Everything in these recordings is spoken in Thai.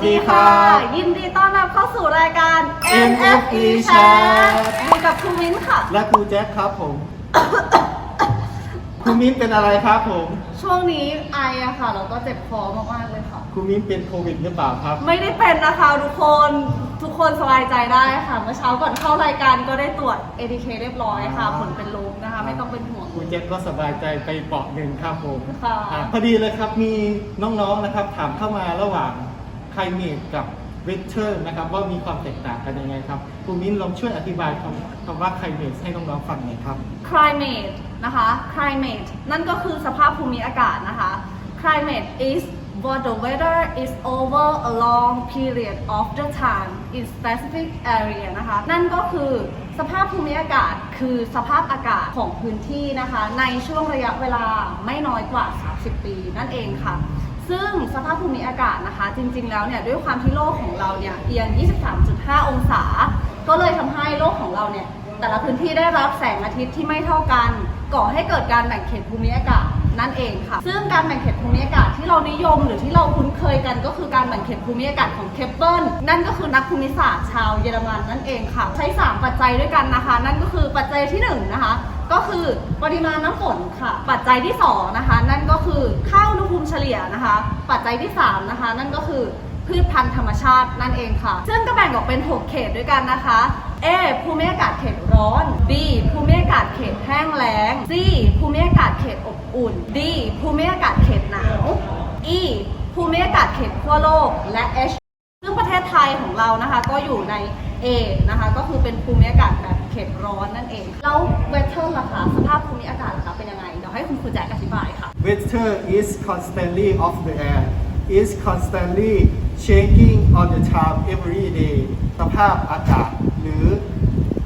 สวัสดีค่ะ ยินดีต้อนรับเข้าสู่รายการ NFE Chat Chat อยู่กับครูมิ้นค่ะ และครูแจ็คครับผม ครูมิ้นเป็นอะไรครับผม ช่วงนี้ไออะค่ะแล้วก็เจ็บคอมากๆเลยค่ะ ครูมิ้นเป็นโควิดหรือเปล่าครับ ไม่ได้เป็นนะคะทุกคนทุกคนสบายใจได้ค่ะ เมื่อเช้าก่อนเข้ารายการก็ได้ตรวจ ATK เรียบร้อยค่ะอ่าผลเป็นลบนะคะ ไม่ต้องเป็นห่วง ครูแจ็คก็สบายใจไปเปาะหนึ่งครับผมค่ะอ่าพอดีเลยครับมีน้องๆนะครับ ถามเข้ามาระหว่าง ไคลเมดกับเวทเชอร์นะครับว่ามีความแตกต่างกันยังไงครับครูมิ้นลองช่วยอธิบายคำคำว่าไคลเมดให้น้องๆฟังหน่อยครับ climate นะคะ climate นั่นก็คือสภาพภูมิอากาศนะคะ climate is what the weather is over a long period of the time in specific area นะคะ นั่นก็คือสภาพภูมิอากาศคือสภาพอากาศของพื้นที่นะคะ ในช่วงระยะเวลาไม่น้อยกว่า 30 ปีนั่นเองค่ะ ซึ่งสภาพภูมิอากาศนะคะ จริงๆแล้วเนี่ยด้วยความที่โลกของเราเนี่ยเอียง 23.5 องศา ก็เลยทำให้โลกของเราเนี่ยแต่ละพื้นที่ได้รับแสงอาทิตย์ที่ไม่เท่ากัน ก่อให้เกิดการแบ่งเขตภูมิอากาศนั่นเองค่ะ ซึ่งการแบ่งเขตภูมิอากาศที่เรานิยมหรือที่เราคุ้นเคยกันก็คือการแบ่งเขตภูมิอากาศของเคปเปิลนั่นก็คือนักภูมิศาสตร์ชาวเยอรมันนั่นเองค่ะ ใช้ 3 ปัจจัยด้วยกันนะคะ นั่นก็คือปัจจัยที่1นะคะ ก็คือปริมาณน้ำฝนค่ะ ปัจจัยที่2นะคะ นั่นก็คือค่าอุณหภูมิเฉลี่ยนะคะ ปัจจัยที่3นะคะ นั่นก็คือพืชพันธุ์ธรรมชาตินั่นเองค่ะ ซึ่งก็แบ่งออกเป็น 6 เขตด้วยกันนะคะ A ภูมิอากาศเขตร้อน B ภูมิอากาศเขตแห้งแล้ง C ภูมิอากาศเขตอบอุ่น D ภูมิอากาศเขตหนาว E ภูมิอากาศเขตขั้วโลก และ H ซึ่งประเทศไทยของเรานะคะ ก็อยู่ใน A นะคะ ก็คือเป็นภูมิอากาศแบบเขตร้อนายค่ะ Weather is constantly off the air is constantly changing on the time every day สภาพอากาศหรือ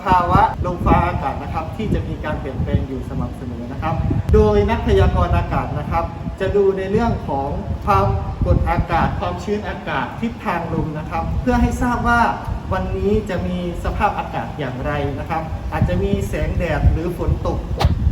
ภาวะลมฟ้าอากาศนะครับ ที่จะมีการเปลี่ยนแปลงอยู่สม่ำเสมอนะครับ โดยนักพยากรณ์อากาศนะครับ จะดูในเรื่องของความกดอากาศ ความชื้นอากาศทิศทางลมนะครับ เพื่อให้ทราบว่าวันนี้จะมีสภาพอากาศอย่างไรนะครับ อาจจะมีแสงแดดหรือฝนตก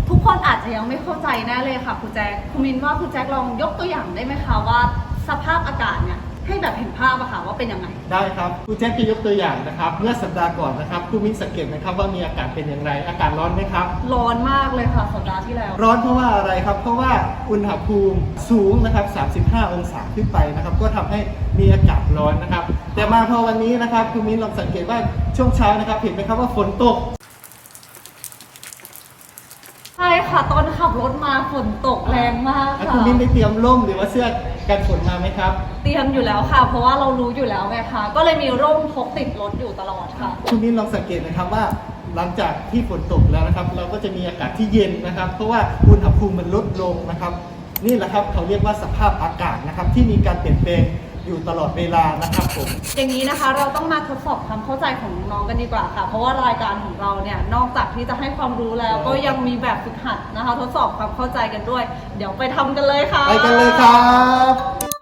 ทุกคน จจะยังไม่เข้าใจแน่เลยค่ะครูแจ็คครูมินว่าครูแจ็คลองยกตัวอย่างได้ไหมคะว่าสภาพอากาศเนี่ยให้แบบเห็นภาพอะค่ะว่าเป็นยังไง ได้ครับครูแจ็คจะยกตัวอย่างนะครับ เมื่อสัปดาห์ก่อนนะครับครูมิ้นสังเกตนะครับว่ามีอากาศเป็นอย่างไร อากาศร้อนไหมครับ ร้อนมากเลยค่ะสัปดาห์ที่แล้ว ร้อนเพราะว่าอะไรครับ เพราะว่าอุณหภูมิสูงนะครับ 35 องศาขึ้นไปนะครับ ก็ทำให้มีอากาศร้อนนะครับ แต่มาพอวันนี้นะครับครูมิ้นลองสังเกตว่าช่วงเช้านะครับ เห็นไหมครับว่าฝนตก ใช่ ค่ะ ตอนขับรถมาฝนตกแรงมากแล้วค่ะครูมิ้นได้เตรียมร่มหรือว่าเสื้อกันฝนมาไหมครับ เตรียมอยู่แล้วค่ะ เพราะว่าเรารู้อยู่แล้วไงคะก็เลยมีร่มพกติดรถอยู่ตลอดค่ะ คุณมิ้นลองสังเกตนะครับว่า หลังจากที่ฝนตกแล้วนะครับ เราก็จะมีอากาศที่เย็นนะครับ เพราะว่าอุณหภูมิมันลดลงนะครับ นี่แหละครับเขาเรียกว่าสภาพอากาศนะครับที่มีการเปลี่ยนแปลง อยู่ตลอดเวลานะครับผม อย่างนี้นะคะเราต้องมาทดสอบความเข้าใจของน้องๆกันดีกว่าค่ะ เพราะว่ารายการของเราเนี่ยนอกจากที่จะให้ความรู้แล้ว ก็ยังมีแบบฝึกหัดนะคะ ทดสอบความเข้าใจกันด้วย เดี๋ยวไปทำกันเลยค่ะ ไปกันเลยครับ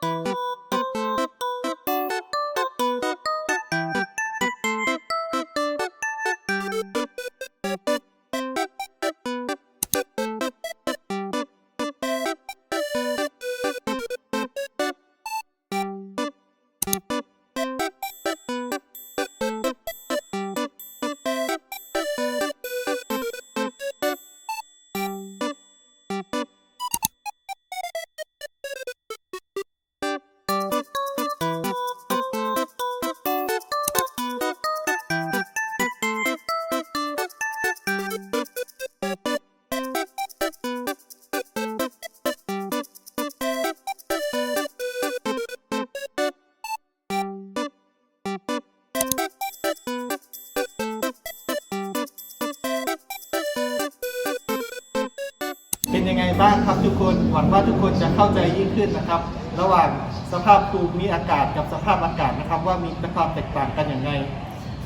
เป็นยังไงบ้างครับทุกคนหวังว่าทุกคนจะเข้าใจยิ่งขึ้นนะครับ ระหว่างสภาพภูมิอากาศกับสภาพอากาศนะครับ ว่ามีความแตกต่างกันอย่างไร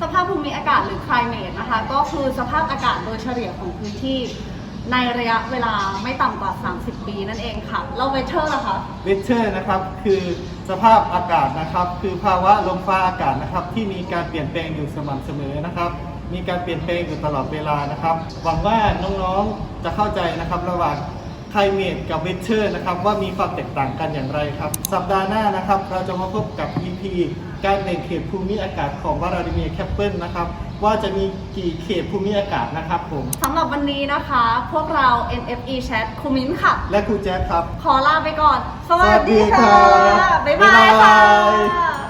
สภาพภูมิอากาศหรือ climate นะคะ ก็คือสภาพอากาศโดยเฉลี่ยของพื้นที่ ในระยะเวลาไม่ต่ำกว่า 30 ปีนั่นเองค่ะแล้ว weather ล่ะคะเวเชอร์นะครับคือสภาพอากาศนะครับ คือภาวะลมฟ้าอากาศนะครับ ที่มีการเปลี่ยนแปลงอยู่สม่ำเสมอนะครับ มีการเปลี่ยนแปลงอยู่ตลอดเวลานะครับ หวังว่าน้องๆ จะเข้าใจนะครับระหว่าง climate กับ weather นะครับว่ามีความแตกต่างกันอย่างไรครับ สัปดาห์หน้านะครับ เราจะมาพบกับ EP การแบ่งเขตภูมิอากาศของวลาดิเมียร์แคปเปิลนะครับว่าจะมีกี่เขตภูมิอากาศนะครับผมสำหรับวันนี้นะคะ พวกเรา NFE Chat ครูมิ้นค่ะ และครูแจ๊คครับ ขอลาไปก่อน สวัสดีสวัสดีครัค่ะบบ๊ายบายบ๊ายบาค่ะย